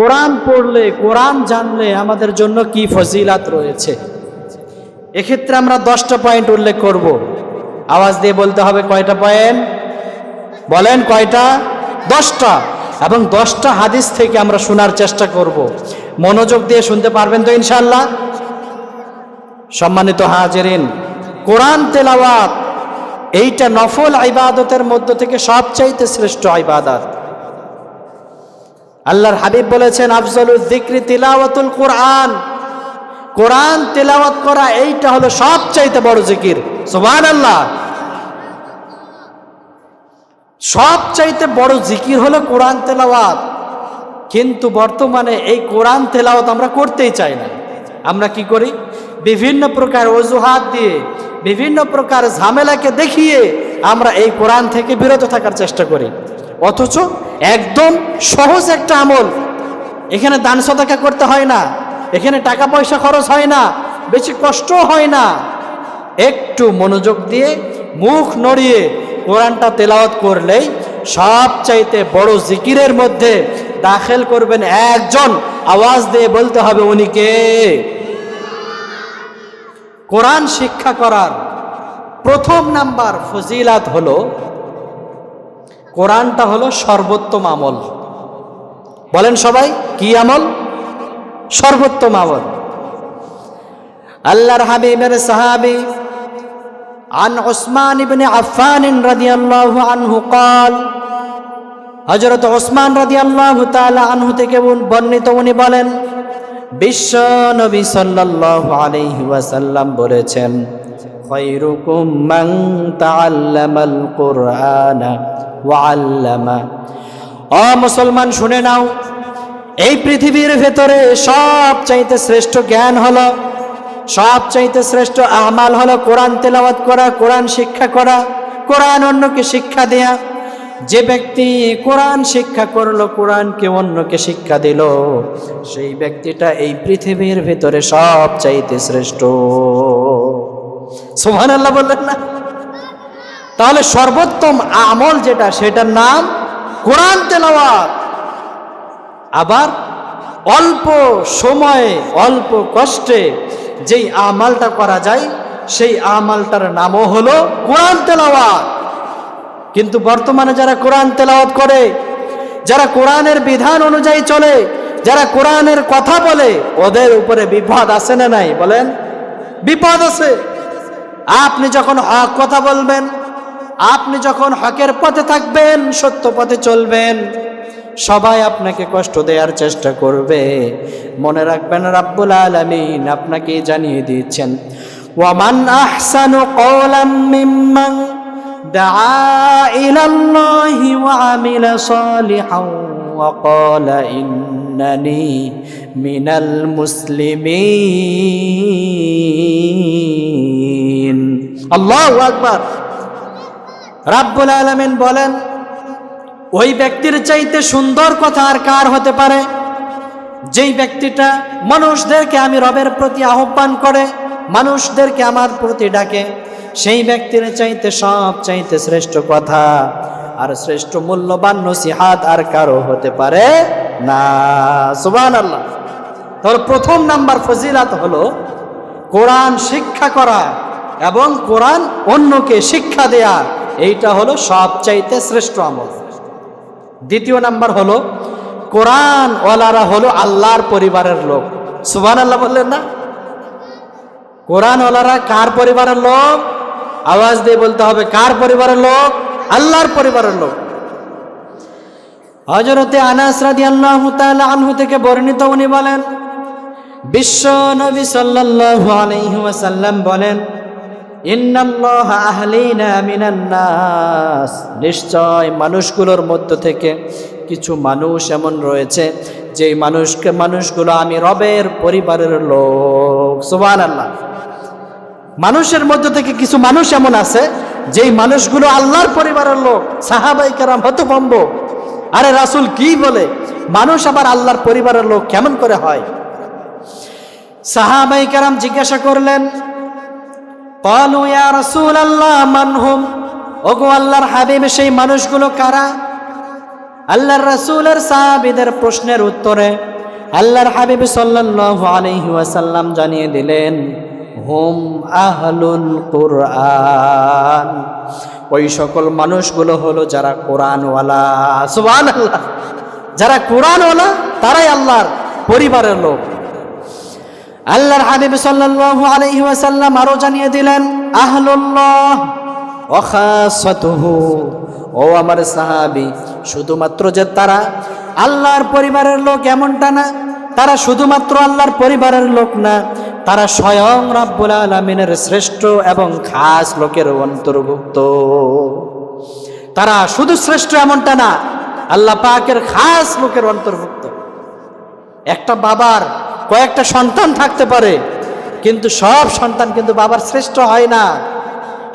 কোরআন পড়লে, কোরআন জানলে আমাদের জন্য কি ফজিলাত রয়েছে? এক্ষেত্রে আমরা দশটা পয়েন্ট উল্লেখ করব। আওয়াজ দিয়ে বলতে হবে কয়টা পয়েন্ট বলেন কয়টা? দশটা। এবং দশটা হাদিস থেকে আমরা শোনার চেষ্টা করব। মনোযোগ দিয়ে শুনতে পারবেন তো ইনশাল্লাহ সম্মানিত হাজেরিন, কোরআন তেলাওয়াত এইটা নফল ইবাদতের মধ্য থেকে সবচাইতে শ্রেষ্ঠ ইবাদত। আল্লাহর হাবিব বলেছেন আফজলুল যিকরি তিলাওয়াতুল কোরআন। কোরআন তেলাওয়াত করা এইটা হলো সবচাইতে বড় জিকির। সুবহানাল্লাহ। সবচাইতে বড় জিকির হলো কোরআন তেলাওয়াত। কিন্তু বর্তমানে এই কোরআন তেলাওয়াত আমরা করতেই চাই না। আমরা কি করি? বিভিন্ন প্রকার অজুহাত দিয়ে, বিভিন্ন প্রকার ঝামেলাকে দেখিয়ে আমরা এই কোরআন থেকে বিরত থাকার চেষ্টা করি। অথচ একদম সহজ একটা আমল। এখানে দান সদাকা করতে হয় না, এখানে টাকা পয়সা খরচ হয় না, বেশি কষ্ট হয় না। একটু মনোযোগ দিয়ে মুখ নড়িয়ে কোরআনটা তেলাওয়াত করলেই সবচাইতে বড় জিকিরের মধ্যে দাখিল করবেন একজন। আওয়াজ দিয়ে বলতে হবে উনিকে কোরআন শিক্ষা করার প্রথম নাম্বার ফজিলাত হলো কোরআনটা হলো সর্বোত্তম আমল বলেন সবাই কি আমল সর্বোত্তম আমল আল্লাহর হাবিবের সাহাবি عن عثمان بن عفان رضي الله عنه قال হজরত ওসমান রাদি আল্লাহ আনহু থেকে উন- বর্ণিত উনি বলেন বিশ্ব নবী সাল্লাল্লাহু আলাইহি ওয়াসাল্লাম বলেছেন খৈরুকুম মান তাআল্লামাল কুরআনা ওয়া আল্লামা ও মুসলমান, শুনে নাও। এই পৃথিবীর ভেতরে সব চাইতে শ্রেষ্ঠ জ্ঞান হলো সব চাইতে শ্রেষ্ঠ আমাল হলো কোরআন তেলাওয়াত করা, কোরআন শিক্ষা করা, কোরআন অন্যকে শিক্ষা দেয়া। যে ব্যক্তি কোরআন শিক্ষা করল, কোরআনকে অন্যকে শিক্ষা দিল, সেই ব্যক্তিটা এই পৃথিবীর ভেতরে সব চাইতে শ্রেষ্ঠ। সোহান আল্লাহ বললেন না? তাহলে সর্বোত্তম আমল যেটা, সেটার নাম কোরআন তেলাওয়াত। আবার অল্প সময়ে, অল্প কষ্টে যেই আমালটা করা যায়, সেই আমালটার নামও হলো কোরআন তেলাওয়াত। কিন্তু বর্তমানে যারা কোরআন তেলাওয়াত করে, যারা কোরআনের বিধান অনুযায়ী চলে, যারা কোরআনের কথা বলে, ওদের উপরে বিপদ আছে না নাই? বলেন, বিপদ আছে। আপনি যখন হক কথা বলবেন আপনি যখন হকের পথে থাকবেন সত্য পথে চলবেন সবাই আপনাকে কষ্ট দেওয়ার চেষ্টা করবে মনে রাখবেন রাব্বুল আলামিন আপনাকে জানিয়ে দিচ্ছেন ওয়ামান আহসানু কওলাম মিম্মান دعا إلى الله وعمل صالحا وقال إنني من المسلمين الله أكبر রাব্বুল আলামিন বলেন, ওই ব্যক্তির চাইতে সুন্দর কথা আর কার হতে পারে? যেই ব্যক্তিটা মানুষদেরকে আমি রবের প্রতি আহ্বান করে, মানুষদেরকে আমার প্রতি ডাকে, সেই ব্যক্তির চাইতে সব চাইতে শ্রেষ্ঠ কথা আর শ্রেষ্ঠ মূল্যবান নসিহাত আর কারও হতে পারে না। সুবান আল্লাহ তাহলে প্রথম নাম্বার ফজিলাত হলো কোরআন শিক্ষা করা এবং কোরআন অন্যকে শিক্ষা দেয়া। এইটা হলো সবচাইতে শ্রেষ্ঠ আমল। দ্বিতীয় নাম্বার হলো, কোরআন ওয়ালারা হলো আল্লাহর পরিবারের লোক। সুবান আল্লাহ বললেন না? কোরআন ওয়ালারা কার পরিবারের লোক? আওয়াজ দিয়ে বলতে হবে, কার পরিবারের লোক? আল্লাহর পরিবারের লোক। হজরতে আনাস রাদিয়াল্লাহু তাআলা আনহু থেকে বর্ণিত উনি বলেন, বিশ্ব নবী সাল্লাল্লাহু আলাইহি ওয়াসাল্লাম বলেন নিশ্চয় মানুষগুলোর মধ্য থেকে কিছু মানুষ এমন রয়েছে, যেই মানুষকে, মানুষগুলো আমি রবের পরিবারের লোক। সুবান আল্লাহ মানুষের মধ্য থেকে কিছু মানুষ এমন আছে, যেই মানুষগুলো আল্লাহর পরিবারের লোক, সাহাবাই কারাম হতভম্ব। আরে রাসুল কি বলে? মানুষ আবার আল্লাহর পরিবারের লোক কেমন করে হয়? সাহাবাই কারাম জিজ্ঞাসা করলেন কলু ইয়া রসুল আল্লাহ মানহুম ওগো আল্লাহর হাবিব, সেই মানুষগুলো কারা? আল্লাহর রসুলের সাহাবিদের প্রশ্নের উত্তরে আল্লাহর হাবিব সাল্লাল্লাহু আলাইহি ওয়াসাল্লাম জানিয়ে দিলেন, হুম আহলুল কোরআন। ওই সকল মানুষগুলো হলো যারা কোরআনওয়ালা। সুবহানাল্লাহ। যারা কোরআনওয়ালা, তারাই আল্লাহর পরিবারের লোক। আল্লাহর হাবিব সাল্লাল্লাহু আলাইহি ওয়াসাল্লাম আরও জানিয়ে দিলেন, আহলুল্লাহ ওয়াখাসাতুহু ও আমার সাহাবী, শুধুমাত্র যে তারা আল্লাহর পরিবারের লোক এমনটা না, তারা শুধুমাত্র আল্লাহর পরিবারের লোক না, তারা স্বয়ং রাব্বুল আলামিনের শ্রেষ্ঠ এবং খাস লোকের অন্তর্ভুক্ত। তারা শুধু শ্রেষ্ঠ এমনটা না, আল্লাহ পাকের খাস লোকের অন্তর্ভুক্ত। একটা বাবার কয়েকটা সন্তান থাকতে পারে, কিন্তু সব সন্তান কিন্তু বাবার শ্রেষ্ঠ হয় না।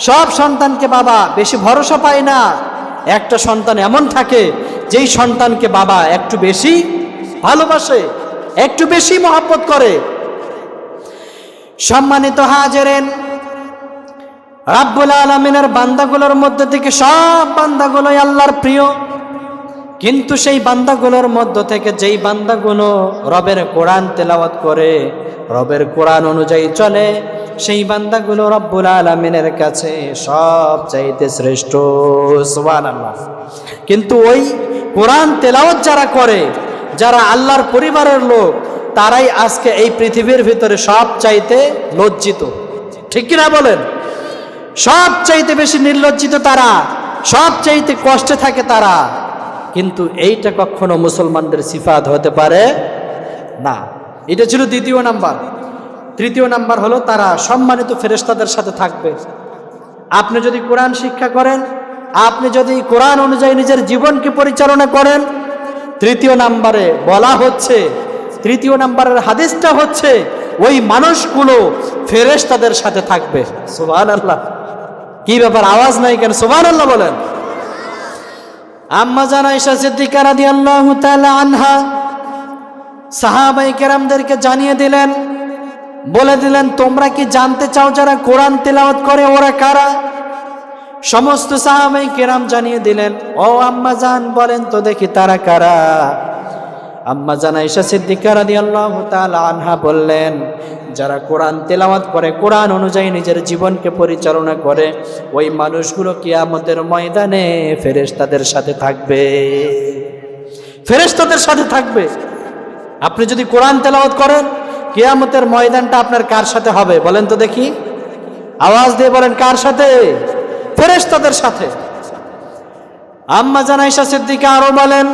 সব সন্তানকে বাবা বেশি ভরসা পায় না। একটা সন্তান এমন থাকে, যেই সন্তানকে বাবা একটু বেশি ভালোবাসে, একটু বেশি মহাব্বত করে। সম্মানিত হাজেরেন, রাব্বুল আলমিনের বান্দাগুলোর মধ্যে থেকে সব বান্দাগুলোই আল্লাহর প্রিয়। কিন্তু সেই বান্দাগুলোর মধ্য থেকে যেই বান্দাগুলো রবের কোরআন তেলাওয়াত করে, রবের কোরআন অনুযায়ী চলে, সেই বান্দাগুলো রব্বুল আলমিনের কাছে সব চাইতে শ্রেষ্ঠ। সোহান আল্লাহ কিন্তু ওই কোরআন তেলাওয়াত যারা করে, যারা আল্লাহর পরিবারের লোক, তারাই আজকে এই পৃথিবীর ভিতরে সব চাইতে লজ্জিত। ঠিক কিনা বলেন? সব চাইতে বেশি নির্লজ্জিত তারা, সব চাইতে কষ্টে থাকে তারা। কিন্তু এইটা কখনো মুসলমানদের সিফাত হতে পারে না। এটা ছিল দ্বিতীয় নাম্বার। তৃতীয় নাম্বার হলো তারা সম্মানিত ফেরেশতাদের সাথে থাকবে। আপনি যদি কোরআন শিক্ষা করেন, আপনি যদি কোরআন অনুযায়ী নিজের জীবনকে পরিচালনা করেন, তৃতীয় নাম্বারে বলা হচ্ছে, তৃতীয় নাম্বারের হাদিসটা হচ্ছে, ওই মানুষগুলো ফেরেশতাদের সাথে থাকবে। সুবহান আল্লাহ কি ব্যাপার, আওয়াজ নাই কেন? সুবহান আল্লাহ বলেন। আম্মা জানা ঈশা সিদ্দিকা রাদিয়াল্লাহু তাআলা আনহা সাহাবাই কেরামদেরকে জানিয়ে দিলেন, বলে দিলেন, তোমরা কি জানতে চাও যারা কোরআন তেলাওয়াত করে, ওরা কারা? সমস্ত সাহাবাই কেরাম জানিয়ে দিলেন, ও আম্মা জান, বলেন তো দেখি তারা কারা? আম্মা জানা ঈশা সিদ্দিকা রাদিয়াল্লাহু তাআলা আনহা বললেন, যারা কোরআন তেলাওয়াত করে, কোরআন অনুযায়ী নিজের জীবনকে পরিচালনা করে, ওই মানুষগুলো কিয়ামতের ময়দানে ফেরেশতাদের সাথে থাকবে। ফেরেশতাদের সাথে থাকবে। আপনি যদি কোরআন তেলাওয়াত করেন, কিয়ামতের ময়দানটা আপনার কার সাথে হবে? বলেন তো দেখি। আওয়াজ দিয়ে বলেন, কার সাথে? ফেরেশতাদের সাথে। আম্মা জানাইশা সিদ্দিকা আরও বলেন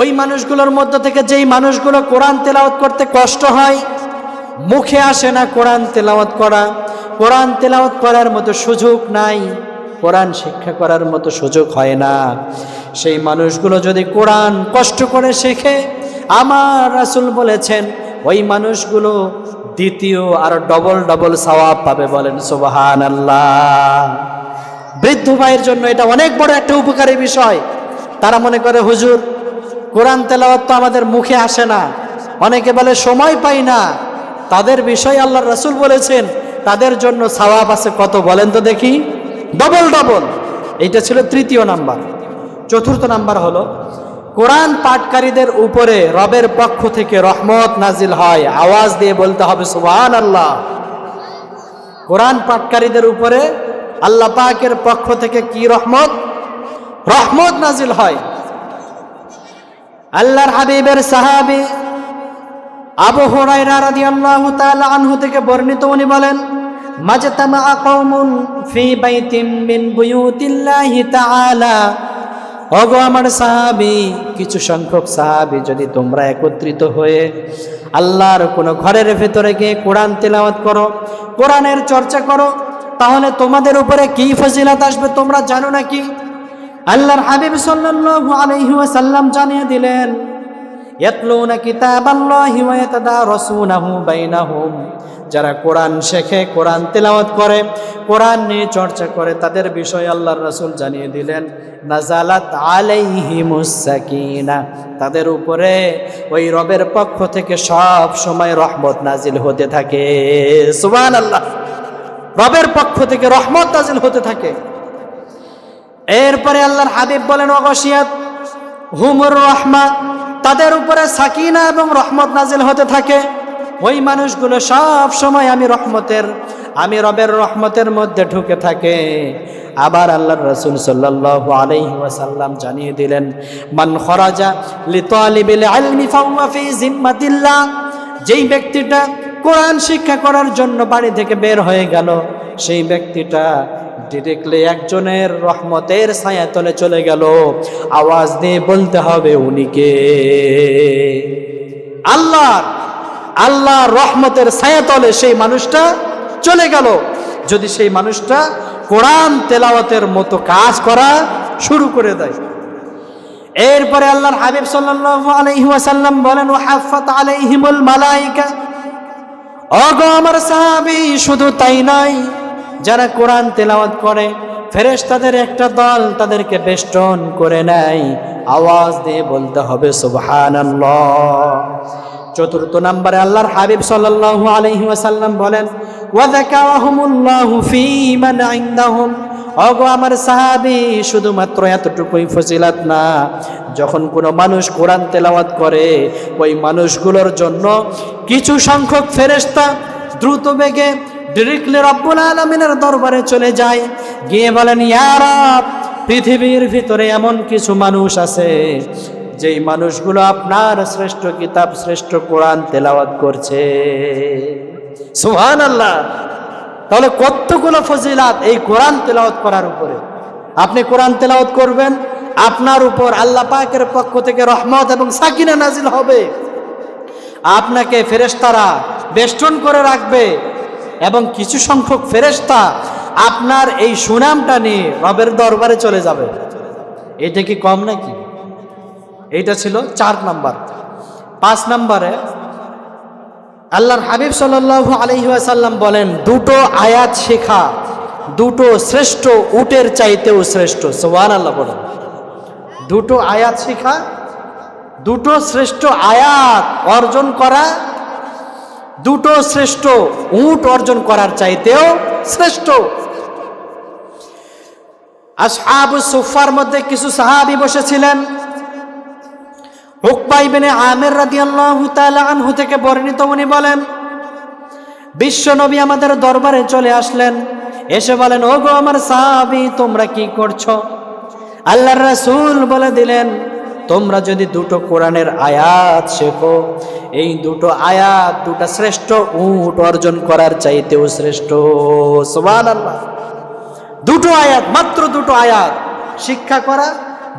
ওই মানুষগুলোর মধ্যে থেকে যেই মানুষগুলো কোরআন তেলাওয়াত করতে কষ্ট হয়, মুখে আসে না কোরআন তেলাওয়াত করা। কোরআন তেলাওয়াত করার মতো সুযোগ নাই, কোরআন শিক্ষা করার মতো সুযোগ হয় না। সেই মানুষগুলো যদি কোরআন কষ্ট করে শেখে, আমার রাসুল বলেছেন, ওই মানুষগুলো দ্বিতীয় আর ডবল ডবল সওয়াব পাবে বলেন সুবহান আল্লাহ বৃদ্ধ ভাইয়ের জন্য এটা অনেক বড় একটা উপকারী বিষয়। তারা মনে করে, হুজুর কোরআন তেলাওয়াত তো আমাদের মুখে আসে না। অনেকে বলে, সময় পাই না। তাদের বিষয় আল্লাহ রাসূল বলেছেন, তাদের জন্য সওয়াব আছে কত বলেন তো দেখি। ডবল ডবল এইটা ছিল তৃতীয় নাম্বার। চতুর্থ নাম্বার হলো, কোরআন পাঠকারীদের উপরে রবের পক্ষ থেকে রহমত নাজিল হয়। আওয়াজ দিয়ে বলতে হবে সুবহান আল্লাহ কোরআন পাঠকারীদের উপরে আল্লাহ পাকের পক্ষ থেকে কি রহমত? রহমত নাজিল হয়। আল্লাহর হাবিবের সাহাবী আবু হুরায়রা রাদিয়াল্লাহু তাআলা আনহু থেকে বর্ণিত উনি বলেন, মাজতামা কওমুন ফি বাইতিম মিন বুয়ুতিল্লাহি তাআলা। ওগো আমার সাহাবী, কিছু সংখ্যক সাহাবী যদি তোমরা একত্রিত হয়ে আল্লাহর কোনো ঘরের ভেতরে গিয়ে কোরআন তেলাওয়াত করো, কোরআনের চর্চা করো, তাহলে তোমাদের উপরে কি ফজিলাত আসবে তোমরা জানো নাকি? আল্লাহর হাবিব সাল্লাল্লাহু আলাইহি ওয়াসাল্লাম জানিয়ে দিলেন, ইয়াতলুনা কিতাবাল্লাহি ওয়া ইয়াতাদারাসুনাহু বাইনাহুম। যারা কোরআন শেখে, কোরআন তেলাওয়াত করে, কোরআন নিয়ে চর্চা করে, তাদের বিষয়ে আল্লাহর রাসূল জানিয়ে দিলেন, নাজালাত আলাইহিমুস সাকিনা। তাদের উপরে ওই রবের পক্ষ থেকে সব সময় রহমত নাজিল হতে থাকে। সুবহানাল্লাহ। রবের পক্ষ থেকে রহমত নাজিল হতে থাকে। এরপরে আল্লাহর হাবিব বলেন অগসিয়াত হুমুর রহমা, তাদের উপরে সাকিনা এবং রহমত নাজিল হতে থাকে। ওই মানুষগুলো সব সময় আমি রহমতের, আমি রবের রহমতের মধ্যে ঢুকে থাকে। আবার আল্লাহ রসুল সাল্লাল্লাহু আলাইহি ওয়াসাল্লাম জানিয়ে দিলেন, মান খরাজা লিতালিবিল যেই ব্যক্তিটা কোরআন শিক্ষা করার জন্য বাড়ি থেকে বের হয়ে গেল, সেই ব্যক্তিটা ডিরেক্টলি একজনের রহমতের ছায়াতলে চলে গেল। আওয়াজ দিয়ে বলতে হবে উনিকে আল্লাহর আল্লাহ রহমতের ছায়াতলে সেই মানুষটা চলে গেল। যদি সেই মানুষটা কোরআন তেলাওয়াতের মতো কাজ করা শুরু করে দেয়। এরপরে আল্লাহর হাবিব সাল্লাল্লাহু আলাইহি ওয়াসাল্লাম বলেন, ওয়াহাফাত আলাইহিমুল মালাইকা। অগো আমার সাহাবী, শুধু তাই নয় যারা কোরআন তেলাওয়াত করে, ফেরেশতাদের একটা দল তাদেরকে বেষ্টন করে নেয়। আওয়াজ দিয়ে বলতে হবে, সুবহানাল্লাহ। চতুর্থ নম্বরে আল্লাহর হাবিব সাল্লাল্লাহু আলাইহি ওয়াসাল্লাম বলেন ওয়া যাকারাহুমুল্লাহু ফী মান ইনদাহুম। অগো আমার সাহাবি, শুধুমাত্র এতটুকুই ফজিলাত না, যখন কোনো মানুষ কোরআন তেলাওয়াত করে, ওই মানুষগুলোর জন্য কিছু সংখ্যক ফেরেশতা দ্রুত বেগে ডিরেক্টলি রব্বুল আলমিনের দরবারে চলে যায়। গিয়ে বলেন ইয়ারাব পৃথিবীর ভিতরে এমন কিছু মানুষ আছে, যেই মানুষগুলো আপনার শ্রেষ্ঠ কিতাব, শ্রেষ্ঠ কোরআন তেলাওয়াত করছে। সুহান আল্লাহ তাহলে কতগুলো ফজিলাত এই কোরআন তেলাওয়াত করার উপরে? আপনি কোরআন তেলাওয়াত করবেন, আপনার উপর আল্লাহ পাকের পক্ষ থেকে রহমত এবং সাকিনা নাজিল হবে। আপনাকে ফেরেস্তারা বেষ্টন করে রাখবে এবং কিছু সংখ্যক ফেরেশতা আপনার এই সুনামটা নিয়ে রবের দরবারে চলে যাবে। এটা কি কম নাকি? এইটা ছিল চার নাম্বার। পাঁচ নাম্বারে আল্লাহর হাবিব সাল্লাল্লাহু আলাইহি বলেন, দুটো আয়াত শেখা, দুটো শ্রেষ্ঠ উটের চাইতেও শ্রেষ্ঠ। সোহান আল্লাহ বলেন। দুটো আয়াত শেখা, দুটো শ্রেষ্ঠ আয়াত অর্জন করা দুটো শ্রেষ্ঠ উট অর্জন করার চাইতেও শ্রেষ্ঠ। আসহাবু সুফার মধ্যে কিছু সাহাবি বসেছিলেন। হুকবাই বেনে আমের রাদিয়াল্লাহু তাআলা আনহু থেকে বর্ণিত উনি বলেন, বিশ্ব নবী আমাদের দরবারে চলে আসলেন। এসে বলেন ও গো আমার সাহাবি, তোমরা কি করছ? আল্লাহর রাসূল বলে দিলেন তোমরা যদি দুটো কোরআনের আয়াত শেখো, এই দুটো আয়াত দুটা শ্রেষ্ঠ উট অর্জন করার চাইতেও শ্রেষ্ঠ। সোমান আল্লাহ দুটো আয়াত, মাত্র দুটো আয়াত শিক্ষা করা,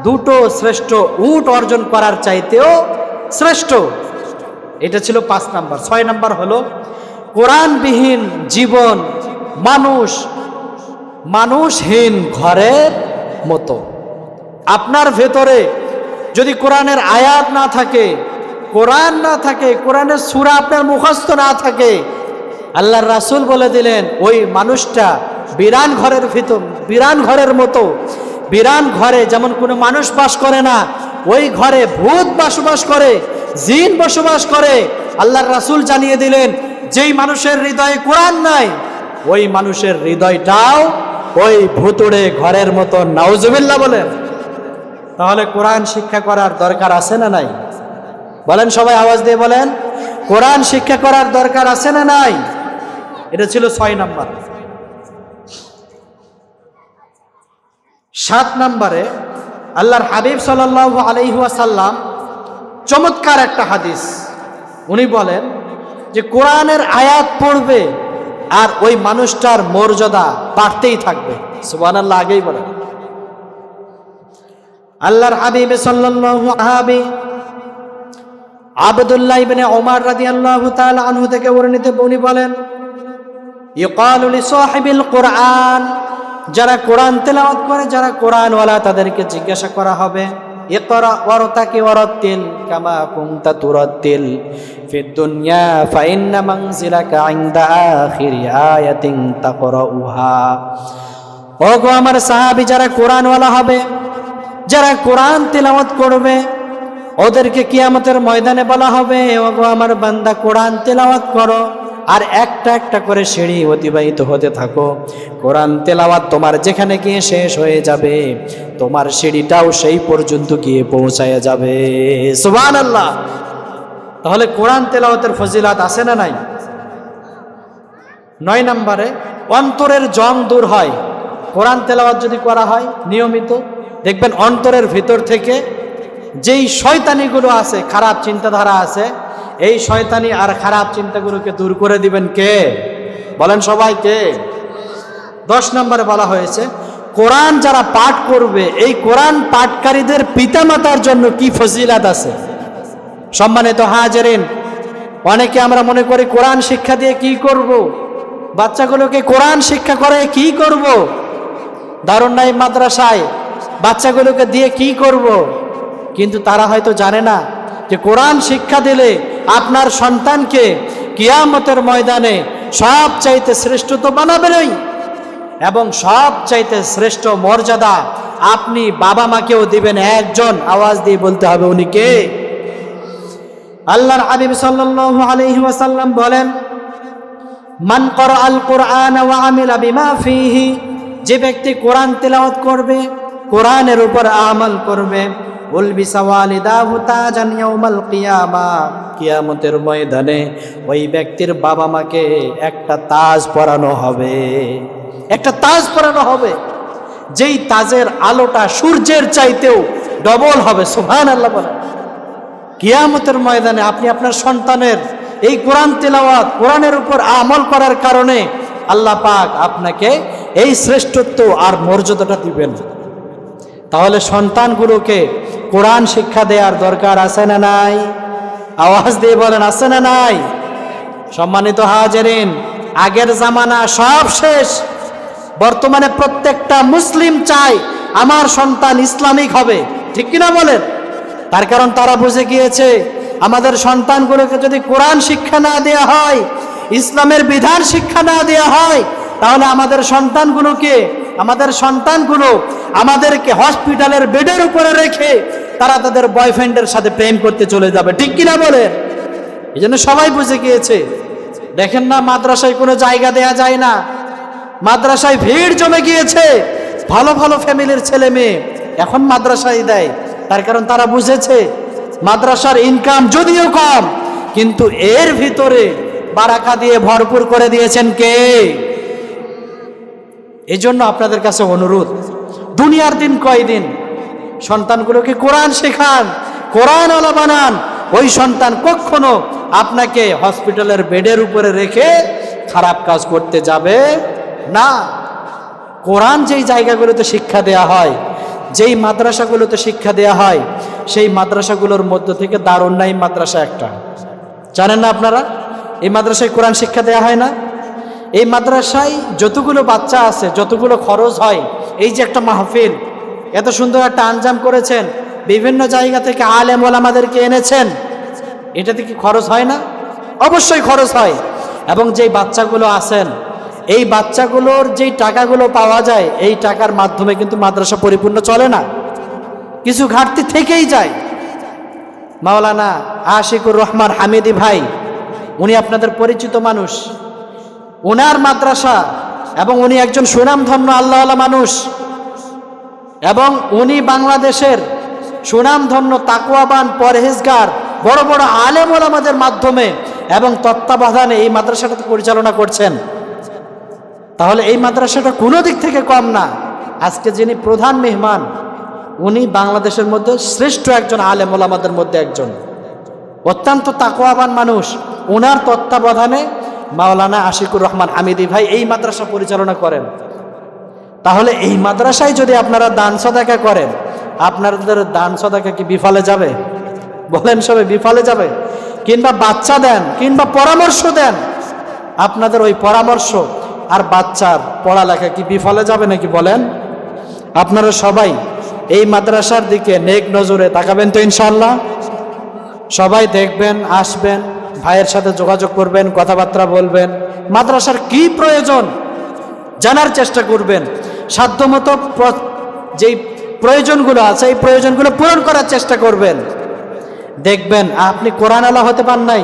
দুটো শ্রেষ্ঠ উট অর্জন করার চাইতেও শ্রেষ্ঠ। এটা ছিল পাঁচ নাম্বার। ছয় নাম্বার হলো, কোরআনবিহীন জীবন মানুষ মানুষহীন ঘরের মতো। আপনার ভেতরে যদি কোরআনের আয়াত না থাকে, কোরআন না থাকে, কোরআনের সুরা আপনার মুখস্থ না থাকে, আল্লাহর রাসূল বলে দিলেন, ওই মানুষটা বিরান ঘরের ভিতর, বিরান ঘরের মতো, বিরান ঘরে যেমন কোনো মানুষ বাস করে না, ওই ঘরে ভূত বসবাস করে, জিন বসবাস করে, আল্লাহর রাসূল জানিয়ে দিলেন, যেই মানুষের হৃদয়ে কোরআন নাই, ওই মানুষের হৃদয়টাও ওই ভুতুড়ে ঘরের মতো, নাউজুবিল্লাহ বলেন। তাহলে কোরআন শিক্ষা করার দরকার আছে না নাই? বলেন সবাই আওয়াজ দিয়ে বলেন, কোরআন শিক্ষা করার দরকার আছে না নাই? এটা ছিল ছয় নাম্বার। সাত নম্বরে আল্লাহর হাবিব সাল্লাহ আলহিহাসাল্লাম চমৎকার একটা হাদিস। উনি বলেন যে কোরআনের আয়াত পড়বে আর ওই মানুষটার মর্যাদা বাড়তেই থাকবে। সুবান আল্লাহ আগেই বলেন। আল্লাহর হাবিব সাল্লাল্লাহু আহাবি আবদুল্লাহ ইবনে ওমর রাদিয়াল্লাহু তাআলা আনহু থেকে বর্ণিত উনি বলেন, ইকালু লিসাহিবিল কোরআন, যারা কোরআন তেলাওয়াত করে, যারা কোরআনওয়ালা তাদেরকে জিজ্ঞাসা করা হবে, ইকরা ওয়ারতাকি ওয়ারাত্তিল কামা কুনতা তুরাত্তিল ফিদ দুনিয়া ফাইন্না মানজিলাকা ইনদা আখিরি আয়াতিন তাকরাউহা। ওগো আমার সাহাবী, যারা কোরআনওয়ালা হবে যারা কোরআন তেলাওয়াত করবে, ওদেরকে কিয়ামতের ময়দানে বলা হবে, ওগো আমার বান্দা, কোরআন তেলাওয়াত করো। আর একটা একটা করে সিঁড়ি অতিবাহিত হতে থাকো। কোরআন তেলাওয়াত তোমার যেখানে গিয়ে শেষ হয়ে যাবে, তোমার সিঁড়িটাও সেই পর্যন্ত গিয়ে পৌঁছায় যাবে। সুবান আল্লাহ তাহলে কোরআন তেলাওয়াতের ফজিলাত আছে না নাই? নয় নম্বরে, অন্তরের জং দূর হয়। কোরআন তেলাওয়াত যদি করা হয়, নিয়মিত। দেখবেন অন্তরের ভিতর থেকে যেই শয়তানিগুলো আছে, খারাপ চিন্তাধারা আছে, এই শয়তানি আর খারাপ চিন্তাগুলোকে দূর করে দিবেন কে বলেন সবাই কে দশ নম্বরে বলা হয়েছে, কোরআন যারা পাঠ করবে, এই কোরআন পাঠকারীদের পিতামাতার জন্য কি ফজিলাত আছে সম্মানিত হাজারিন, অনেকে আমরা মনে করি কোরআন শিক্ষা দিয়ে কি করব। বাচ্চাগুলোকে কোরআন শিক্ষা করে কি করব। দারুন্নাই মাদ্রাসায় বাচ্চাগুলোকে দিয়ে কি করব। কিন্তু তারা হয়তো জানে না যে কোরআন শিক্ষা দিলে আপনার সন্তানকে কিয়ামতের ময়দানে সব চাইতে শ্রেষ্ঠ তো বানাবেনই এবং সব চাইতে শ্রেষ্ঠ মর্যাদা আপনি বাবা মাকেও দিবেন একজন আওয়াজ দিয়ে বলতে হবে উনি কে আল্লাহর হাবিব সাল্লাল্লাহু আলাইহি ওয়াসাল্লাম বলেন, মান করা আল কোরআন ফিহি যে ব্যক্তি কোরআন তেলাওয়াত করবে কোরআনের উপর আমল করবে। কিয়ামতের ময়দানে ওই ব্যক্তির বাবা মাকে একটা তাজ পরানো হবে। একটা তাজ পরানো হবে। যেই তাজের আলোটা সূর্যের চাইতেও ডবল হবে, সুবহানাল্লাহ বলেন। কিয়ামতের ময়দানে আপনি আপনার সন্তানের এই কোরআন তেলাওয়াত, কোরআনের উপর আমল করার কারণে আল্লাহ পাক আপনাকে এই শ্রেষ্ঠত্ব আর মর্যাদাটা দিবেন। তাহলে সন্তানগুলোকে কোরআন শিক্ষা দেওয়ার দরকার আছে না নাই? আওয়াজ দিয়ে বলেন, আছে না নাই? সম্মানিত হাজারিন, আগের জামানা সব শেষ। বর্তমানে প্রত্যেকটা মুসলিম চায় আমার সন্তান ইসলামিক হবে। ঠিক কিনা বলেন? তার কারণ তারা বুঝে গিয়েছে, আমাদের সন্তানগুলোকে যদি কোরআন শিক্ষা না দেওয়া হয়, ইসলামের বিধান শিক্ষা না দেওয়া হয়, তাহলে আমাদের সন্তানগুলোকে আমাদের সন্তানগুলো আমাদেরকে হসপিটালের বেডের উপরে রেখে তারা তাদের বয়ফ্রেন্ডের সাথে প্রেম করতে চলে যাবে। ঠিক কিনা বলে? এই জন্য সবাই বুঝে গিয়েছে। দেখেন না, মাদ্রাসায় কোনো জায়গা দেয়া যায় না। মাদ্রাসায় ভিড় জমে গিয়েছে। ভালো ভালো ফ্যামিলির ছেলে মেয়ে এখন মাদ্রাসায় দেয়। তার কারণ তারা বুঝেছে, মাদ্রাসার ইনকাম যদিও কম, কিন্তু এর ভিতরে বারাকা দিয়ে ভরপুর করে দিয়েছেন কে? এই জন্য আপনাদের কাছে অনুরোধ, দুনিয়ার দিন কয়দিন সন্তানগুলোকে কোরআন শেখান, কোরআন আলা বানান। ওই সন্তান কখনো আপনাকে হসপিটালের বেডের উপরে রেখে খারাপ কাজ করতে যাবে না। কোরআন যেই জায়গাগুলোতে শিক্ষা দেয়া হয়, যেই মাদ্রাসাগুলোতে শিক্ষা দেয়া হয়, সেই মাদ্রাসাগুলোর মধ্য থেকে দারুন্নাই মাদ্রাসা একটা। জানেন না আপনারা? এই মাদ্রাসায় কোরআন শিক্ষা দেয়া হয় না? এই মাদ্রাসায় যতগুলো বাচ্চা আছে, যতগুলো খরচ হয়, এই যে একটা মাহফিল, এত সুন্দর একটা আঞ্জাম করেছেন, বিভিন্ন জায়গা থেকে আলেম ওলামাদেরকে এনেছেন, এটাতে কি খরচ হয় না? অবশ্যই খরচ হয়। এবং যেই বাচ্চাগুলো আছেন, এই বাচ্চাগুলোর যেই টাকাগুলো পাওয়া যায়, এই টাকার মাধ্যমে কিন্তু মাদ্রাসা পরিপূর্ণ চলে না। কিছু ঘাটতি থেকেই যায়। মাওলানা আশিকুর রহমান হামিদি ভাই, উনি আপনাদের পরিচিত মানুষ। ওনার মাদ্রাসা এবং উনি একজন সুনামধন্য আল্লাহওয়ালা মানুষ এবং উনি বাংলাদেশের সুনামধন্য তাকুয়াবান পরহেজগার, বড় বড় আলেম ওলামাদের মাধ্যমে এবং তত্ত্বাবধানে এই মাদ্রাসাটা পরিচালনা করছেন। তাহলে এই মাদ্রাসাটা কোনো দিক থেকে কম না। আজকে যিনি প্রধান মেহমান, উনি বাংলাদেশের মধ্যে শ্রেষ্ঠ একজন আলেম ওলামাদের মধ্যে একজন। অত্যন্ত তাকোয়াবান মানুষ। ওনার তত্ত্বাবধানে মাওলানা আশিকুর রহমান আমিদি ভাই এই মাদ্রাসা পরিচালনা করেন। তাহলে এই মাদ্রাসায় যদি আপনারা দান সদাকা করেন, আপনাদের দান সদাকা কি বিফলে যাবে? বলেন সবে বিফলে যাবে? কিংবা বাচ্চা দেন, কিংবা পরামর্শ দেন, আপনাদের ওই পরামর্শ আর বাচ্চার পড়ালেখা কি বিফলে যাবে নাকি বলেন? আপনারা সবাই এই মাদ্রাসার দিকে নেক নজরে তাকাবেন তো ইনশাল্লাহ সবাই দেখবেন, আসবেন। ভাইয়ের সাথে যোগাযোগ করবেন, কথাবার্তা বলবেন। মাদ্রাসার কি প্রয়োজন জানার চেষ্টা করবেন। সাধ্যমতো যেই প্রয়োজনগুলো আছে, এই প্রয়োজনগুলো পূরণ করার চেষ্টা করবেন। দেখবেন, আপনি কোরআন আলা হতে পান নাই,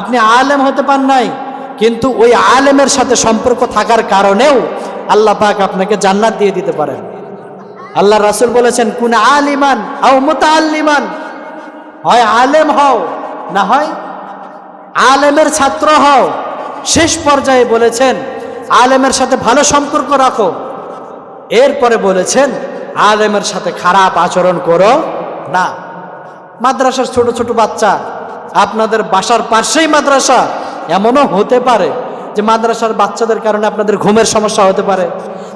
আপনি আলেম হতে পান নাই, কিন্তু ওই আলেমের সাথে সম্পর্ক থাকার কারণেও আল্লাহ পাক আপনাকে জান্নাত দিয়ে দিতে পারেন। আল্লাহ রাসুল বলেছেন, কোন আলিমান আও মুতাআল্লিমান। হয় আলেম হও, না হয় আলেমের ছাত্র হও। শেষ পর্যায়ে বলেছেন, আলেমের সাথে ভালো সম্পর্ক রাখো। এরপরে বলেছেন, আলেমের সাথে খারাপ আচরণ করো না। মাদ্রাসার ছোট ছোট বাচ্চা, আপনাদের বাসার পাশেই মাদ্রাসা, এমনও হতে পারে যে মাদ্রাসার বাচ্চাদের কারণে আপনাদের ঘুমের সমস্যা হতে পারে,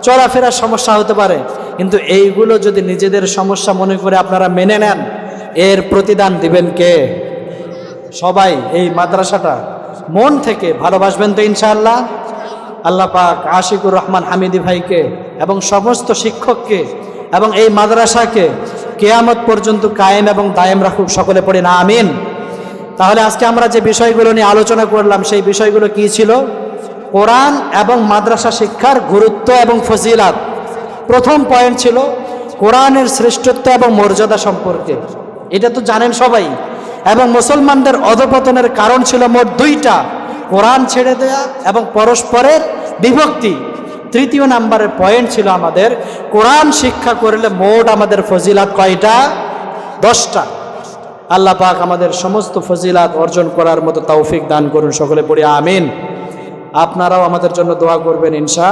চলাফেরার সমস্যা হতে পারে। কিন্তু এইগুলো যদি নিজেদের সমস্যা মনে করে আপনারা মেনে নেন, এর প্রতিদান দিবেন কে? সবাই এই মাদ্রাসাটা মন থেকে ভালোবাসবেন তো ইনশাআল্লাহ। আল্লাহ পাক আশিকুর রহমান হামিদি ভাইকে এবং সমস্ত শিক্ষককে এবং এই মাদ্রাসাকে কেয়ামত পর্যন্ত কায়েম এবং দায়েম রাখুক সকলে পড়ে না, আমিন। তাহলে আজকে আমরা যে বিষয়গুলো নিয়ে আলোচনা করলাম, সেই বিষয়গুলো কি ছিল? কোরআন এবং মাদ্রাসা শিক্ষার গুরুত্ব এবং ফজিলাত। প্রথম পয়েন্ট ছিল কোরআনের শ্রেষ্ঠত্ব এবং মর্যাদা সম্পর্কে। এটা তো জানেন সবাই। এবং মুসলমানদের অধপতনের কারণ ছিল মোট দুইটা। কোরআন ছেড়ে দেয়া এবং পরস্পরের বিভক্তি। তৃতীয় নাম্বারের পয়েন্ট ছিল আমাদের, কোরআন শিক্ষা করলে মোট আমাদের ফজিলাত কয়টা? দশটা। আল্লাহ পাক আমাদের সমস্ত ফজিলাত অর্জন করার মতো তৌফিক দান করুন, সকলে পড়ি আমিন। আপনারাও আমাদের জন্য দোয়া করবেন ইনশা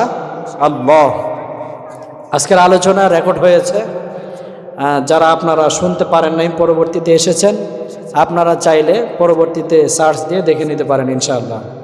আল্লাহ। আজকের আলোচনা রেকর্ড হয়েছে। যারা আপনারা শুনতে পারেন নাই, পরবর্তীতে এসেছেন আপনারা চাইলে পরবর্তীতে সার্চ দিয়ে দেখে নিতে পারেন ইনশাআল্লাহ।